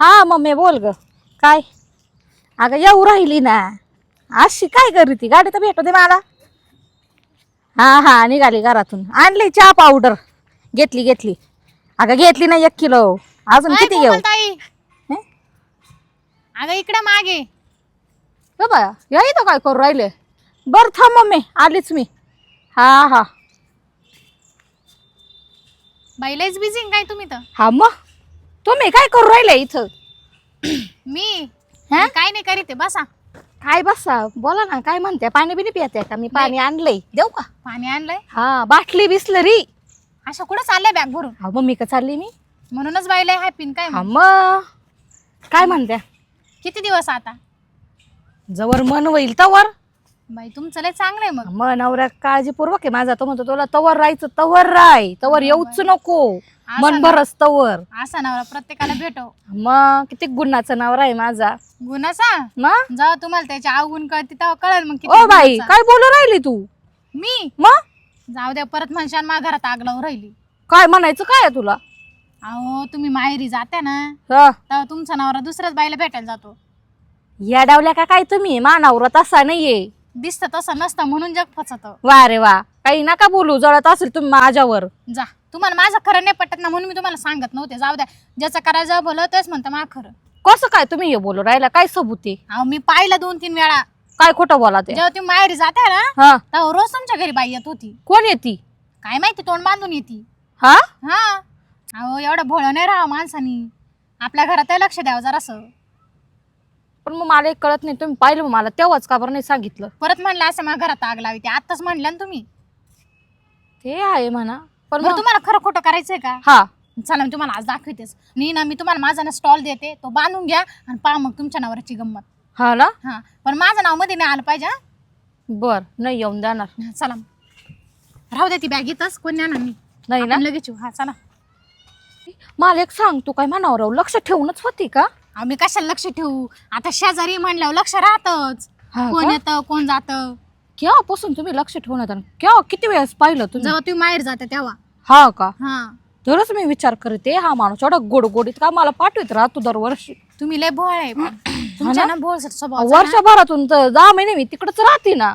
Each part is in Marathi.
हा मम्मी बोल ग. काय? अगं येऊ राहिली ना. अशी काय करी ती? गाडी तर भेटू दे मला. हा हा निघाली घरातून. आणली चहा पावडर घेतली घेतली. अगं घेतली ना एक किलो. अजून किती घेऊ? हं? अगं इकडे मागे. ग बाया या इथं काय करू राहिले? बरं थांब मम्मी आलीच मी. हा हा. बाईलाच बिझी काय तुम्ही तर? हा मग? तुम्ही काय करू राहिले इथं? मी? हं? काय नाही करीत आहे, बसा. काय बसा? बोला ना काय म्हणते? पाणी बिनी पिते का? मी पाणी आणलंय. देऊ का? पाणी आणलंय? हा बाटली बिसलरी अशा कुठं चाललंय बॅग भरून? हा मम्मी का चालली मी? म्हणूनच बाईला हॅपी काय हा? मग? काय म्हणते किती दिवस आता? जवळ मन होईल तवर. बाई तुमचं लय चांगलं आहे मग. मग नवऱ्या काळजीपूर्वक आहे माझा. तो म्हणतो तुला तवर राहायचं तवर राय. तवर येऊच नको. मन भरस तवर. असा नवरा प्रत्येकाला भेटव मग किती गुणाचा नवरा आहे माझा. गुणाचा मग जेव्हा तुम्हाला त्याच्या अवगुण कळते तेव्हा कळेल मग किती ओ बाई गुणाचा. काय बोलू राहिली तू? मी? मग? जाऊ द्या परत म्हणशान मा घरात आग लावून राहिली. काय म्हणायचं काय आहे तुला? अहो तुम्ही माहेरी जात्या ना ह, तेव्हा तुमचा नवरा दुसऱ्याच बाईला भेटायला जातो. या डावल्या का काय तुम्ही? मानावर तसा नाहीये. दिसतं तसं नसतं म्हणून जग फसत. वा रे वा. काही नका बोलू जळत असेल तुम्ही माझ्यावर. जा. तुम्हाला माझं खरं नाही पटत ना म्हणून मी तुम्हाला सांगत नव्हते. जाऊ द्या. ज्याचं करायचं भलं तेच म्हणतं मा खरं. कसं काय तुम्ही हे बोलू राहिला? काय सबूत आहे? अहो मी पाहिलं दोन तीन वेळा. काय खोटं बोला ते जेव्हा तुम्ही माहेरी जाते ना हा. तेव्हा रोज तुमच्या घरी बाई येत होती. कोण येते? काय माहिती तोंड बांधून येते. हा? हा. अहो एवढं भोळं नाही राहा माणसानी. आपल्या घरात लक्ष द्यावं जरासं. पण मग मला एक कळत नाही. तुम्ही पाहिलं मग मला तेव्हाच का बरं नाही सांगितलं? परत म्हणलं असं माझ्या घरात आग लावी ते आत्ताच म्हणलं ना तुम्ही. ते आहे म्हणा. पण बरं मग तुम्हाला खरं खोटं करायचंय का? हा. चला मी तुम्हाला आज दाखवतेच. नाही ना मी तुम्हाला माझा ना स्टॉल देते. तो बांधून घ्या आणि पहा मग तुमच्या नावाची गंमत. हा ना? हा. पण माझं नावमध्ये नाही आलं पाहिजे हा? बर नाही येऊन जाणार. हा, चला मग. राहू दे ती बॅग इथंच. कोण नेणार नाही नाही ना? आपण लगेच येऊ. हा चला. मला एक सांग तू काय म्हणावर राहू लक्ष ठेवूनच होती का? आम्ही कशाला लक्ष ठेवू? आता शेजारी म्हणल्यावर लक्ष राहतच. हा कोण का? येतं कोण जातं? केव्हापासून तुम्ही लक्ष ठेवून येतात केव्हा किती वेळेस पाहिलं तुम्ही? जेव्हा तुम्ही माहेर जाते तेव्हा. हा का? हा. तरच मी विचार करते हा माणूस एवढा गोडगोडीत का मला पाठवत राहतो दरवर्षी? तुम्ही लय भोळ आहे पण. तुमच्या ना? भोळ स्वभाव. वर्षभरातून तर दहा महिने मी तिकडच राहते ना.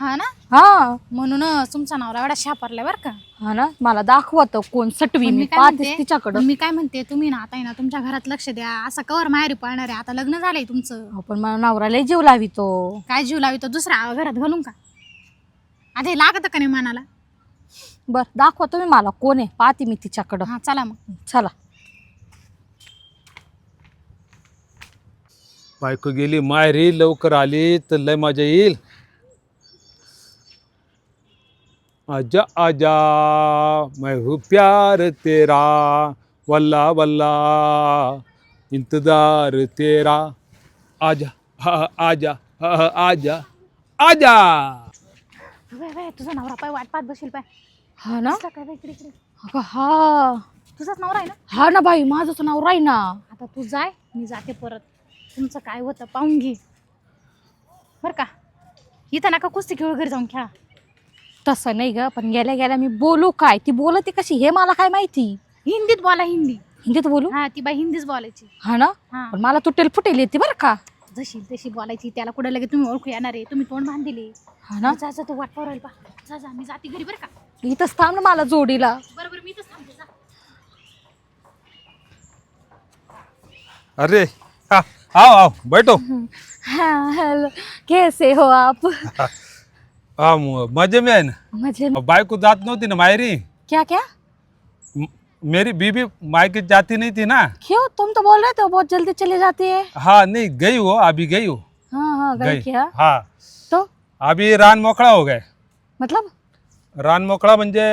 हा ना? हा. म्हणूनच तुमचा नवरा एवढा शापरलाय बरं का. हा ना? मला दाखवत कोण सटवी मी मी. काय पाहतेच म्हणते? तिच्याकडं. पण मी काय म्हणते? तुम्ही ना आता आहे ना तुमच्या घरात लक्ष द्या. असं कवर माहेरी पळणार आहे. आता लग्न झालंय तुमचं. अहो, पण मला नवऱ्याला जीव लावी तो काय जीव लावी तर दुसऱ्या घरात घालून का? आता हे लागत का नाही मनाला? बर दाखवा तुम्ही मला कोण आहे. पाहते मी तिच्याकडं. हा चला मग. चला. बायको गेली माहेरी लवकर आली तर लय मजा येईल. आजा आजा मैं हूँ प्यार तेरा वल्ला वल्ला इंतजार तेरा। आजा हा आजा हा आजा आजा। बाय, बाय, तुझा नवरा पाय वाट पाहत बसेल पाय. हा ना? काय बाई इकडे इकडे अगं, हा. तुझाच नवरा आहे ना? हा ना बाई माझंच नाव राही ना. आता तू जाय मी जाते परत. तुमचं काय होतं पाहून घे. बरं का? इथं नका कुस्ती खेळ घरी जाऊन खेळा. तसं नाही ग पण गेल्या गेल्या मी बोलू काय? ती बोलते कशी? हे मला काय माहिती? हिंदीत बोला हिंदी. हिंदीत बोलू? हा ती बाई हिंदीच बोलायची. हा ना? हा. पण मला तुटेल फुटेल येते बरं का? जशी तशी बोलायची त्याला कुठे लगे तुम्ही ओळखू येणार आहे? तुम्ही तोंड बांधले हा ना? जा जा तू वाट पाहू राहील पा जा जा मी जाते घरी बरं का? इथंच थांब ना मला जोडीला. बरोबर मी इथंच थांबते जा. अरे हा, आओ आओ बैठो. हाँ हेलो. कैसे हो आप? हा मज़े में आहे ना मुझे बायको जात नव्हती ना माहेरी क्या क्या मेरी बीबी मायके जाती नहीं थी ना क्यों तुम तो बोल रहे थे बहुत जल्दी चले जाती है हाँ नहीं गई हो अभी गई हो हाँ हाँ गए क्या हाँ तो अभी रान मोकळा हो गए मतलब रान मोकळा म्हणजे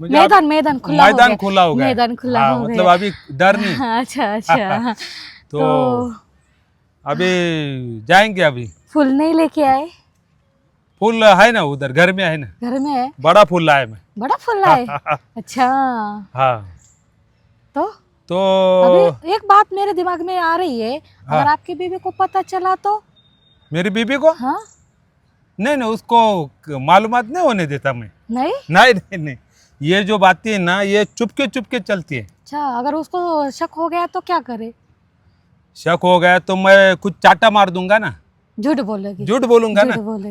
मैदान मैदान खुला हो मैदान गया। खुला हो गया मैदान खुला हाँ, हो मतलब अभी डर नहीं हाँ, अच्छा अच्छा तो अभी जाएँगे अभी फूल नहीं लेके आए फूल है ना उधर घर में है ना? घर में है? बड़ा फूल लाए मैं। बड़ा फूल लाए? अच्छा। हाँ। तो? तो अभी एक बात मेरे दिमाग में आ रही है हाँ। अगर। आपकी बीबी को पता चला तो? मेरी बीबी को? हाँ। नहीं नहीं उसको मालूमात नहीं होने देता मैं। नहीं? नहीं नहीं नहीं। ये जो बातें हैं ना ये चुपके चुपके चलती है। अच्छा अगर उसको शक हो गया तो क्या करे? शक हो गया तो मैं कुछ चाटा मार दूँगा ना। झूठ बोलोगे? झूठ बोलूंगा झूठ ना बोलोगे।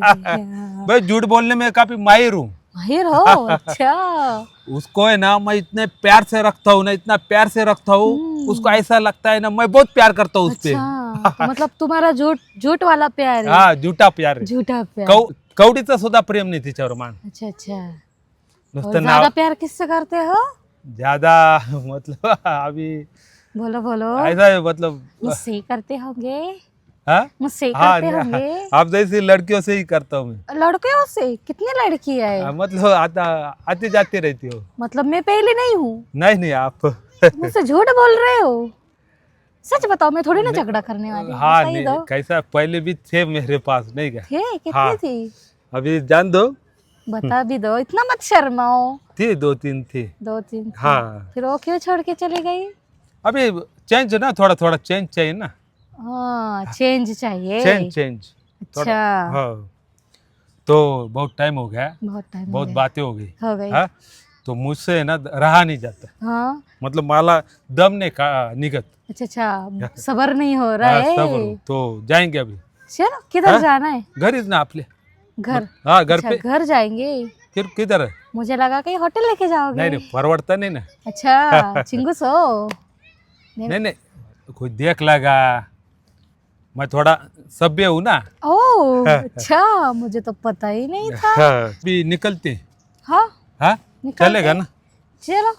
भाई झूठ बोलने में काफी माहिर हूँ। माहिर हो? अच्छा। उसको है ना मैं इतने प्यार से रखता हूँ ना इतना प्यार से रखता हूँ हम्म। उसको ऐसा लगता है ना मैं बहुत प्यार करता हूँ उससे अच्छा तो मतलब तुम्हाला झूठ झूठ वाला प्यार है? हा झुटा प्यार आहे. झूठा प्यार। कव कवडीचं सुद्धा प्रेम नाही तिच्यावर मान अच्छा अच्छा। और नुसतं ज्यादा नाव प्यार किससे करते हो? ज्यादा मतलब अभी बोलो बोलो। ऐसा है मतलब मुझसे ही करते होंगे। हाँ? मुझसे ही हाँ आप जैसी लड़कियों से ही करता हूँ लड़कियों से? कितनी लड़की है? हाँ, मतलब आता आती जाती रहती हो। मतलब मैं पहले नहीं हूँ? नहीं नहीं आप। मुझसे झूठ बोल रहे हो? सच बताओ मैं थोड़ी ना झगड़ा करने वाली हाँ नहीं कैसा पहले भी थे मेरे पास नहीं क्या? थे? कितनी हाँ। थी? अभी जान दो। बता भी दो इतना मत शर्माओ। थी दो तीन थी। दो तीन थी। हाँ। फिर वो क्यों छोड़ के चले गई अभी चेंज ना थोड़ा थोड़ा चेंज चाहिए ना। हाँ चेंज चाहिए। चेंज चेंज अच्छा। हाँ। तो बहुत टाइम हो गया। बहुत टाइम बहुत बातें हो गई। हो गई। हाँ? तो मुझसे ना रहा नहीं जाता। हाँ। मतलब मला दम नहीं का निगत। अच्छा अच्छा। सबर नहीं हो रहा हाँ, है। सब तो जाएँगे अभी। चलो किधर हाँ? जाना है? घर ही ना आपले घर। हाँ घर अच्छा पे। घर जाएँगे। फिर किधर है? मुझे लगा कहीं होटल लेके जाओगे। नहीं नहीं परवड़ता नहीं ना। अच्छा चिंगूस हो नहीं। नहीं नहीं कोई देख लगा। मैं थोड़ा सभ्य हूँ ना। ओ अच्छा मुझे तो पता ही नहीं था। हाँ, अभी निकलते हैं। हाँ? हाँ? निकलते चलेगा ना? चलो।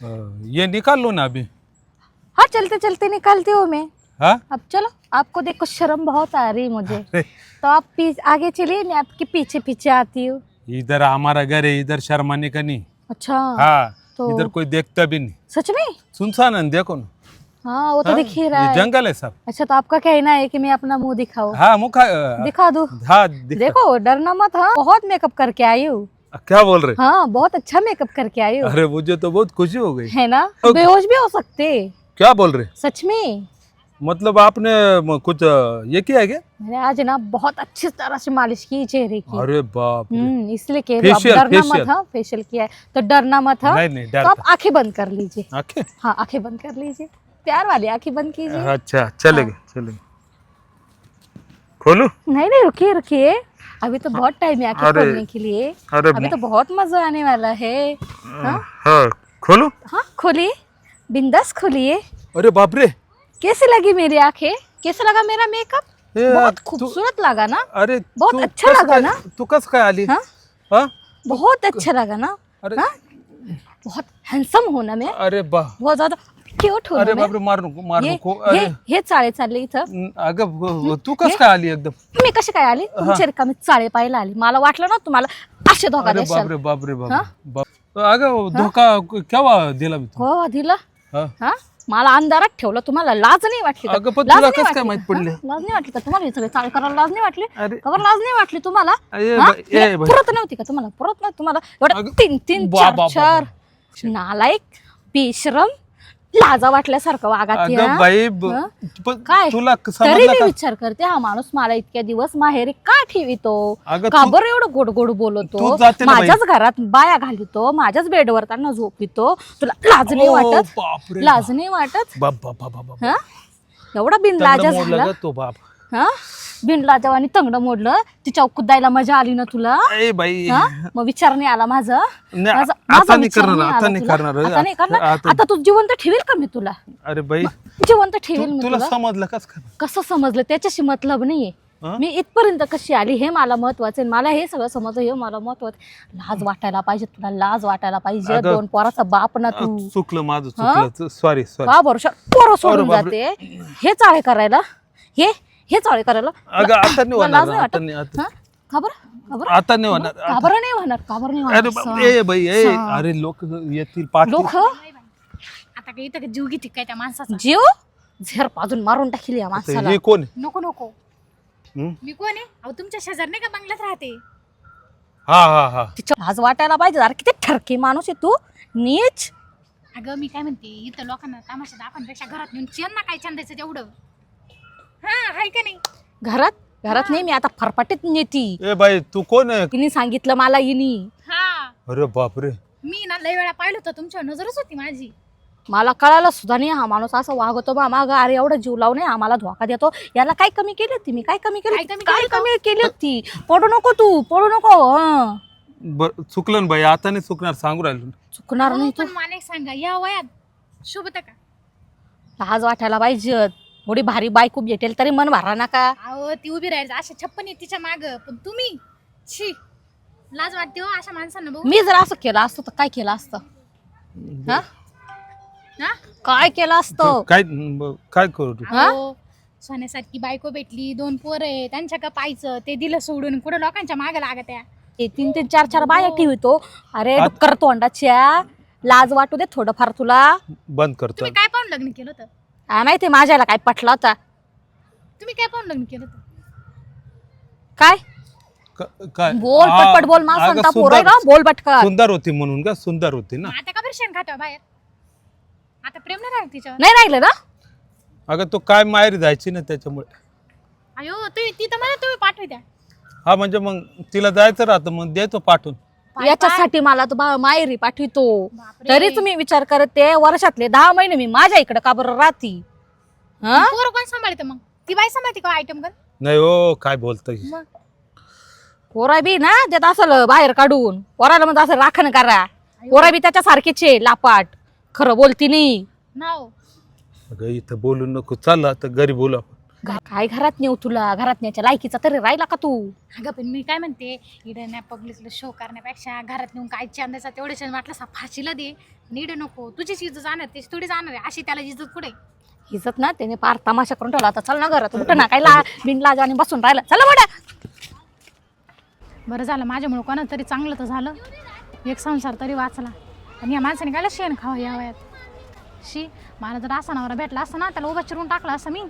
हाँ, ये निकाल लो ना अभी। हाँ चलते चलते निकालती हूँ मैं। हाँ? अब चलो आपको देखो शर्म बहुत आ रही मुझे। अरे, तो आप पीछ आगे चलिए मैं आपके पीछे पीछे आती हूँ। इधर हमारा घर है इधर शर्माने का नहीं अच्छा। हाँ तो- इधर कोई देखता भी नहीं। सच में? सुनसान है देखो ना। हाँ वो तो हाँ, दिख ही रहा है। जंगल है सब। अच्छा तो आपका कहना है कि मैं अपना मुँह दिखाऊँ। हाँ मुखा अ, दिखा दू? हाँ दिख- देखो डरना मत हाँ बहुत मेकअप करके आई हूँ। क्या बोल रहे? हाँ बहुत अच्छा मेकअप करके आई हूँ। अरे मुझे तो बहुत खुशी हो गई। है ना? बेहोश भी हो सकते। क्या बोल रहे? सच में। मतलब आपने कुछ ये किया है क्या? मैंने आज ना बहुत अच्छी तरह से मालिश की चेहरे की। अरे बाप हम्म इसलिए कह रही हूँ, डरना facial। मत हाँ फेशियल किया है। तो डरना मत हाँ। नहीं नहीं तो आप आँखें बंद कर लीजिए। आँखें? हाँ आँखें बंद कर लीजिए। प्यार वाली आँखें बंद कीजिए। अच्छा चलेंगे चलेंगे। खोलू? नहीं नहीं रुकिए रुकिए। अभी तो बहुत टाइम है आँखें खोलने के लिए। अरे अभी तो बहुत मज़ा आने वाला है। हाँ हाँ? खोलू? हाँ खोलिए। बिंदास खोलिए। अरे बाप रे। कैसी लगी मेरी आँखें? कैसा लगा मेरा मेकअप बहुत खूबसूरत लगा ना? अरे बहुत अच्छा लगा ना? तू कस काय आली? हाँ? हाँ? बहुत अच्छा लगा ना? अरे हाँ? बहुत हैंडसम हो ना मैं। अरे बहुत ज़्यादा हो अरे मैं बाप रे मार नको मार हे नको हे अरे. हे चाळे चालले इथं. अगं तू कस काय आली एकदम? मी कशी काय आली? तुमच्या रिकामी चाळे पाहायला आली. मला वाटलं ना तुम्हाला असे धोका अरे देशाल बाप रे बाप रे? बाप बाप अगं धोका केव्हा दिला मी तू हो दिला. हा. हा? मला अंधारात ठेवलं तुम्हाला. लाज नाही वाटली का? अगं, पण लाज तुला नाही कसं काय वाटली माहीत का? पडलं? हा? लाज नाही वाटली का तुम्हाला? हे सगळे चाळे करायला लाज नाही वाटली? अरे. खबर लाज नाही वाटली तुम्हाला? ए हा? बाई- ए बाई. पुरत नव्हती का तुम्हाला? पुरत नव्हती. तुम्हाला एवढं अगं, तीन तीन चार चार नालायक बेशरम लाजा वाटल्यासारखं वागा ती, अगं हा? बाई ब- हा? पण काय? तुला तरी समजलं मी का? विचार करते हा माणूस मला इतक्या दिवस माहेरी का ठेवितो? अगं का तू- बरं एवढं गोड गोड बोलतो? तू जाते ना बाई. माझ्याच घरात बाया घालितो माझ्याच बेडवर त्यांना झोपितो. तुला लाज नाही ओ, वाटत? बापरे लाज नाही वाटत? बाप बाप बाप बाप बाप. हा? एवढा बिनलाजा झाला? तो बाप. हा? बिनलाजावानी तंगड मोडलं. तिच्या कुदायला मजा आली ना तुला? ए बाई. हा? मग विचार नाही आला माझं. नाही, माझा- आता माझा नाही विचार करणार, आला आता नाही तुला? करणार. आता नाही करणार? आता- आता तू जिवंत ठेवेल का मी तुला? अरे बाई. जिवंत ठेवेल तू- मी तुला तुला. समजलं कस कसं समजलं? त्याच्याशी मतलब नाहीये. हा? मी इथपर्यंत कशी आली हे मला महत्वाचं आहे. मला हे सगळं समजलं हे मला महत्वाचं आहे. लाज वाटायला पाहिजे तुला लाज वाटायला पाहिजे. अगं, दोन पोराचा बाप ना तू. चुकलं माझं हा? चुकलं. सॉरी सॉरी का वर्ष पोरं सोडून बापरे. जाते. हे चाळे करायला. हे हे चाळे करायला. अगं आता नाही लाज होणार नाही आता वाटत नाही आता हा? का बरं? का बरं? आता नाही होणार का बरं नाही होणार? का बरं नाही अरे होणार? ए बाई ए. अरे लोक येतील पाहतील. लोक? आता काही इथं जीव घेते काय त्या माणसाचा? जीव? झेर पाजून मारून टाकली या माणसाला. हे कोण आहे? नको नको. हं? मी कोण आहे? अहो तुमच्या शेजार नाही का बंगल्यात राहते? हा हा हा. तिच्या लाज वाटायला पाहिजे. अरे किती ठरकी माणूस आहे तू. नीच. अगं मी काय म्हणते इथं लोकांना तमाशा दाखवण्यापेक्षा घरात नेऊन चेन ना काय छंदायचं तेवढं. हा हाय का नाही? घरात? घरात नाही मी आता फरफाटीत नेती. ए बाई तू कोण आहे? तिने सांगितलं मला इनी हा. अरे बापरे. मी ना लय वेळा पाहिलं होतं तुमच्यावर नजरच होती माझी. मला कळालं सुद्धा नाही हा माणूस असं वागतो बा माग अरे एवढा जीव लावून आम्हाला धोका देतो. याला काय कमी केली होती? मी काय कमी केली काय होती? कमी काय केलं कमी केली होती? पडू नको तू पडू नको हं. बर चुकलं ना बाई आता नाही चुकणार सांगू राहिलो. ना. चुकणार हो, नाही तू. पण मला एक सांगा या वयात शोभत का? लाज वाटायला पाहिजे थोडी भारी बायको भेटेल तरी मन भरा नका. अहो ती उभी राहायचं अशा छप्पन आहे तिच्या माग. पण तुम्ही? छी लाज वाटते हो अशा माणसांना बघू मी जर असं केलं असतं तर काय केलं असतं? हा? हा? काय केलं असतं? काय ब- काय करू तू? हा? अहो, सोन्यासारखी बायको भेटली दोन पोरं आहे त्यांच्या का पाहायचं? ते दिलं सोडून. कुठं लोकांच्या मागे लागत आहे ते तीन तीन चार चार बाया ठेवतो. अरे आत- डुक्कर तोंडाच्या. लाज वाटू दे थोडंफार तुला. बंद करतो तुम्ही काय पाहून लग्न केलं होतं? काय माहिती माझ्याला काय पटला होता. तुम्ही काय पाहून लग्न केलं होतं? काय? क- काय? बोल आ- पटपट बोल मा अगं सांगता पोर सुंदर का बोल पटकन. सुंदर होती म्हणून का? सुंदर होती ना? मग आता का बरं शेण खातो बाहेर? आता प्रेम नाही राहिलं तिच्यावर? नाही राहिलं ना? अगं तो काय माहेर जायची ना त्याच्यामुळे. अयो तुम्ही ती तर मला तुम्ही पाठवत्या हा म्हणजे मग तिला जायचं राहतं मग देतो पाठवून. याच्यासाठी मला तो बा- माहेरी पाठवितो. बापरे. तरीच मी विचार करत ते वर्षातले दहा महिने मी माझ्या इकडे का बरं राहती? हं? पोरं कोण सांभाळतं मग? ती बाई सांभाळते का आयटम गन नाही हो काय बोलतोय? मग? पोरा बी ना त्यात असं बाहेर काढून. पोराला म्हणजे असं राखण करा. पोरा बी त्याच्या सारखीचे लापाट. खरं बोलती नाही. नाव? अगं इथं बोलू नको. चाल आता घरी बोलू आपण. घ- काय घरात नेऊ तुला? घरात न्यायच्या लायकीचा तरी राहिला का तू? अगं पण मी काय म्हणते इडं नाही पब्लिकला शो करण्यापेक्षा घरात नेऊन काय चांदायचा तेवढे छान वाटलं सा फाशीला दे. नीड नको. तुझीच इज्जत जाणार त्याची थोडी जाणार आहे. अशी त्याला इज्जत कुठे हिजत ना त्याने पार तमाशा करून ठेवला आता चल ना घरात उठ ना काय ला बिनलाज आणि बसून राहिला. चला मोठ्या बरं. झालं माझ्यामुळे कोणाचं तरी चांगलं तर झालं. एक संसार तरी वाचला. आणि या माणसाने काय शेण खावं या वयात? शी मला जर असा नवरा भेटला असता ना त्याला उभा चिरून टाकला असं मी.